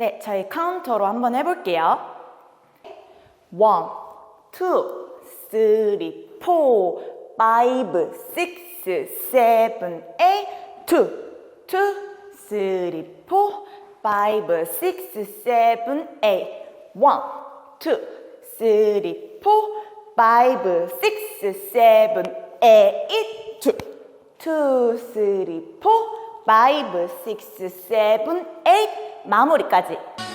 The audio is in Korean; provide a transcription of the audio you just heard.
네, 저희 카운터로 한번 해볼게요. 1, 2, 3, 4, 5, 6, 7, 8, 2, 2, 3, 4, 5, 6, 7, 8, 1, 2, 3, 4, 5, 6, 7, 8, 2, 2, 3, 4, 5, 6, 7, 8, 마무리까지